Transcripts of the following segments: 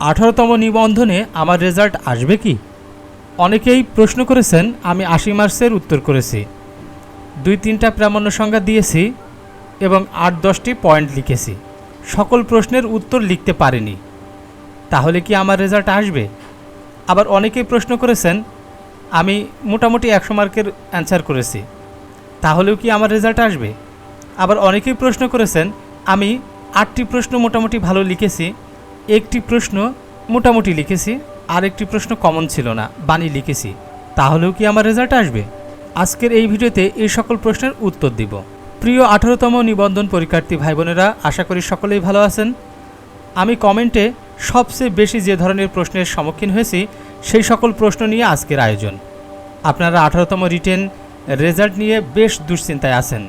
আঠারোতম নিবন্ধনে আমার রেজাল্ট আসবে কি? অনেকেই প্রশ্ন করেছেন, আমি আশি মার্কসের উত্তর করেছি। দুই তিনটা প্রামাণ্য সংজ্ঞা দিয়েছি এবং আট দশটি পয়েন্ট লিখেছি। সকল প্রশ্নের উত্তর লিখতে পারিনি। তাহলে কি আমার রেজাল্ট আসবে? আবার অনেকেই প্রশ্ন করেছেন, আমি মোটামুটি একশো মার্কের অ্যান্সার করেছি। তাহলেও কি আমার রেজাল্ট আসবে? আবার অনেকেই প্রশ্ন করেছেন, আমি আটটি প্রশ্ন মোটামুটি ভালো লিখেছি একটি প্রশ্ন মোটামুটি লিখেছি আর একটি প্রশ্ন কমন ছিল না, বাণী লিখেছি। তাহলেও কি আমার রেজাল্ট আসবে? আজকের এই ভিডিওতে এই সকল প্রশ্নের উত্তর দিব। প্রিয় আঠারোতম নিবন্ধন পরীক্ষার্থী ভাই বোনেরা আশা করি সকলেই ভালো আছেন। আমি কমেন্টে সবচেয়ে বেশি যে ধরনের প্রশ্নের সম্মুখীন হয়েছি, সেই সকল প্রশ্ন নিয়ে আজকের আয়োজন। আপনারা আঠারোতম রিটেন রেজাল্ট নিয়ে বেশ দুশ্চিন্তায় আছেন।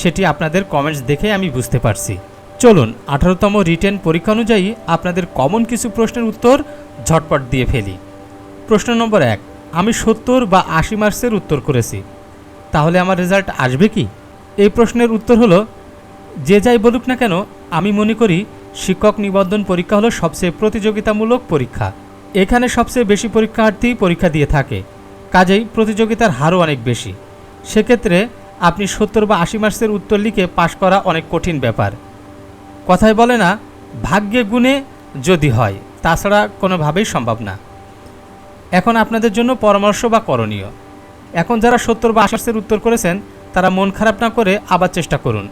সেটি আপনাদের কমেন্টস দেখে আমি বুঝতে পারছি। চলুন আঠারোতম রিটেন পরীক্ষা অনুযায়ী আপনাদের কমন কিছু প্রশ্নের উত্তর ঝটপট দিয়ে ফেলি। প্রশ্ন নম্বর এক, আমি সত্তর বা আশি মার্কসের উত্তর করেছি। তাহলে আমার রেজাল্ট আসবে কি? এই প্রশ্নের উত্তর হলো, যে যাই বলুক না কেন, আমি মনে করি শিক্ষক নিবন্ধন পরীক্ষা হলো সবচেয়ে প্রতিযোগিতামূলক পরীক্ষা। এখানে সবচেয়ে বেশি পরীক্ষার্থী পরীক্ষা দিয়ে থাকে। কাজেই প্রতিযোগিতার হারও অনেক বেশি। সেক্ষেত্রে আপনি সত্তর বা আশি মার্কসের উত্তর লিখে পাশ করা অনেক কঠিন ব্যাপার। কথায় বলে না, ভাগ্যে গুণে যদি হয়, তাছাড়া কোনোভাবেই সম্ভব না। এখন আপনাদের জন্য পরামর্শ বা করণীয়। এখন যারা সত্তর বা আশাসের উত্তর করেছেন, তারা মন খারাপ না করে আবার চেষ্টা করুন।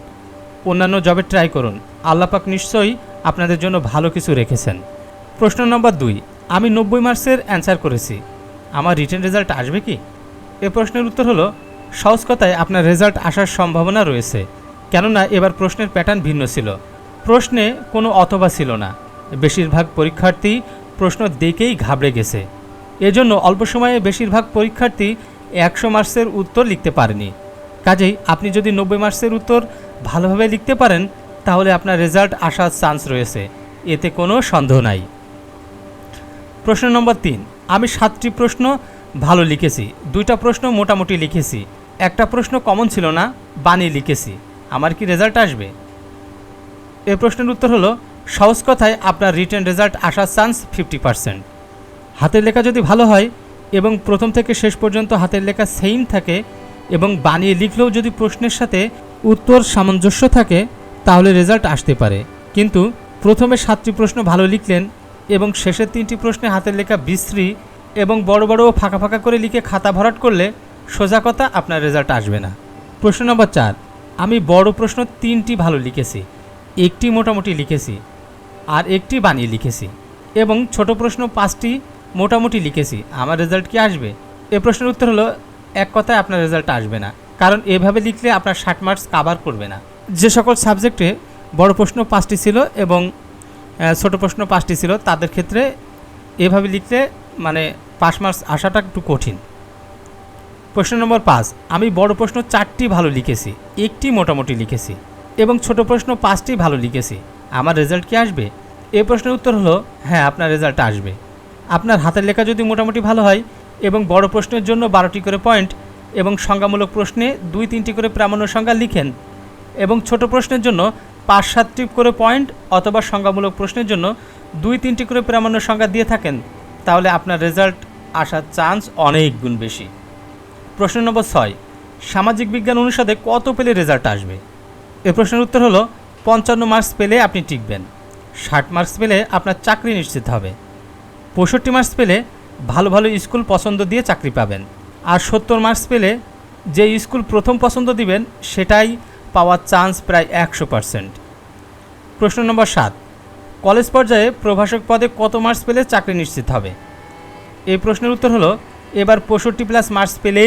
অন্যান্য জবে ট্রাই করুন। আল্লাপাক নিশ্চয়ই আপনাদের জন্য ভালো কিছু রেখেছেন। প্রশ্ন নম্বর দুই, আমি নব্বই মার্কসের অ্যান্সার করেছি। আমার রিটার্ন রেজাল্ট আসবে কি? এ প্রশ্নের উত্তর হলো, সহজ কথায় আপনার রেজাল্ট আসার সম্ভাবনা রয়েছে। কেননা এবার প্রশ্নের প্যাটার্ন ভিন্ন ছিল। প্রশ্নে কোনো অথবা ছিল না। বেশিরভাগ পরীক্ষার্থী প্রশ্ন দেখেই ঘাবড়ে গেছে। এজন্য অল্প সময়ে বেশিরভাগ পরীক্ষার্থী একশো মার্কসের উত্তর লিখতে পারেনি। কাজেই আপনি যদি নব্বই মার্কসের উত্তর ভালোভাবে লিখতে পারেন, তাহলে আপনার রেজাল্ট আসার চান্স রয়েছে। এতে কোনো সন্দেহ নাই। প্রশ্ন নম্বর তিন। আমি সাতটি প্রশ্ন ভালো লিখেছি। দুইটা প্রশ্ন মোটামুটি লিখেছি। একটা প্রশ্ন কমন ছিল না, বানিয়ে লিখেছি। আমার কি রেজাল্ট আসবে? এ প্রশ্নের উত্তর হলো, সহজ কথায় আপনার রিটেন রেজাল্ট আসার চান্স ফিফটি পার্সেন্ট হাতের লেখা যদি ভালো হয় এবং প্রথম থেকে শেষ পর্যন্ত হাতের লেখা সেম থাকে এবং বানিয়ে লিখলেও যদি প্রশ্নের সাথে উত্তর সামঞ্জস্য থাকে, তাহলে রেজাল্ট আসতে পারে। কিন্তু প্রথমে সাতটি প্রশ্ন ভালো লিখলেন এবং শেষের তিনটি প্রশ্নে হাতের লেখা বিশ্রী এবং বড় বড় ফাঁকা ফাঁকা করে লিখে খাতা ভরাট করলে সোজা কথা আপনার রেজাল্ট আসবে না। প্রশ্ন নম্বর চার, আমি বড় প্রশ্ন তিনটি ভালো লিখেছি। একটি মোটামুটি লিখেছি আর একটি বানিয়ে লিখেছি এবং ছোট প্রশ্ন পাঁচটি মোটামুটি লিখেছি। আমার রেজাল্ট কি আসবে? এ প্রশ্নের উত্তর হলো, এক কথায় আপনার রেজাল্ট আসবে না। কারণ এভাবে লিখলে আপনার ষাট মার্কস কাভার করবে না। যে সকল সাবজেক্টে বড় প্রশ্ন পাঁচটি ছিল এবং ছোট প্রশ্ন পাঁচটি ছিল, তাদের ক্ষেত্রে এভাবে লিখলে মানে পাস মার্কস আসাটা একটু কঠিন। প্রশ্ন নম্বর পাঁচ, আমি বড় প্রশ্ন চারটি ভালো লিখেছি, একটি মোটামুটি লিখেছি। এবং ছোট প্রশ্ন পাঁচটি ভালো লিখেছি। আমার রেজাল্ট কি আসবে? এ প্রশ্নের উত্তর হলো হ্যাঁ আপনার রেজাল্ট আসবে। আপনার হাতের লেখা যদি মোটামুটি ভালো হয় এবং বড় প্রশ্নের জন্য বারোটি করে পয়েন্ট এবং সংজ্ঞামূলক প্রশ্নে দুই, তিনটি করে প্রামাণ্য সংজ্ঞা লিখেন এবং ছোট প্রশ্নের জন্য পাঁচ, সাতটি করে পয়েন্ট অথবা সংজ্ঞামূলক প্রশ্নের জন্য দুই, তিনটি করে প্রামাণ্য সংজ্ঞা দিয়ে থাকেন, তাহলে আপনার রেজাল্ট আসার চান্স অনেক গুণ বেশি। প্রশ্ন নম্বর ছয়, সামাজিক বিজ্ঞান অনুষদে কত পেলে রেজাল্ট আসবে? এ প্রশ্নের উত্তর হলো, পঞ্চান্ন মার্কস পেলে আপনি টিকবেন। ষাট মার্কস পেলে আপনার চাকরি নিশ্চিত হবে। পঁয়ষট্টি মার্কস পেলে ভালো ভালো স্কুল পছন্দ দিয়ে চাকরি পাবেন। আর সত্তর মার্কস পেলে যে স্কুল প্রথম পছন্দ দিবেন, সেটাই পাওয়ার চান্স প্রায় একশো পারসেন্ট প্রশ্ন নম্বর সাত, কলেজ পর্যায়ে প্রভাষক পদে কত মার্কস পেলে চাকরি নিশ্চিত হবে? এই প্রশ্নের উত্তর হলো, এবার পঁয়ষট্টি প্লাস মার্কস পেলে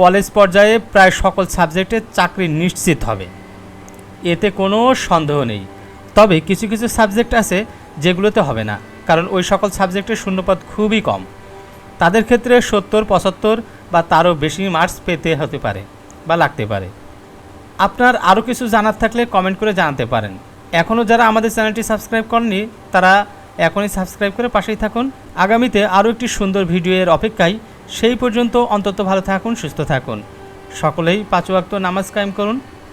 কলেজ পর্যায়ে প্রায় সকল সাবজেক্টে চাকরি নিশ্চিত হবে। এতে কোনো সন্দেহ নেই। তবে কিছু কিছু সাবজেক্ট আছে যেগুলোতে হবে না, কারণ ওই সকল সাবজেক্টের শূন্যপদ খুবই কম। তাদের ক্ষেত্রে সত্তর, পঁচাত্তর বা তারও বেশি মার্কস পেতে হতে পারে বা লাগতে পারে। আপনার আরও কিছু জানার থাকলে কমেন্ট করে জানাতে পারেন। এখনও যারা আমাদের চ্যানেলটি সাবস্ক্রাইব করেননি, তারা এখনই সাবস্ক্রাইব করে পাশেই থাকুন। আগামীতে আরও একটি সুন্দর ভিডিও এর অপেক্ষায় সেই পর্যন্ত অন্তত ভালো থাকুন, সুস্থ থাকুন। সকলেই পাঁচ ওয়াক্ত নামাজ কায়েম করুন।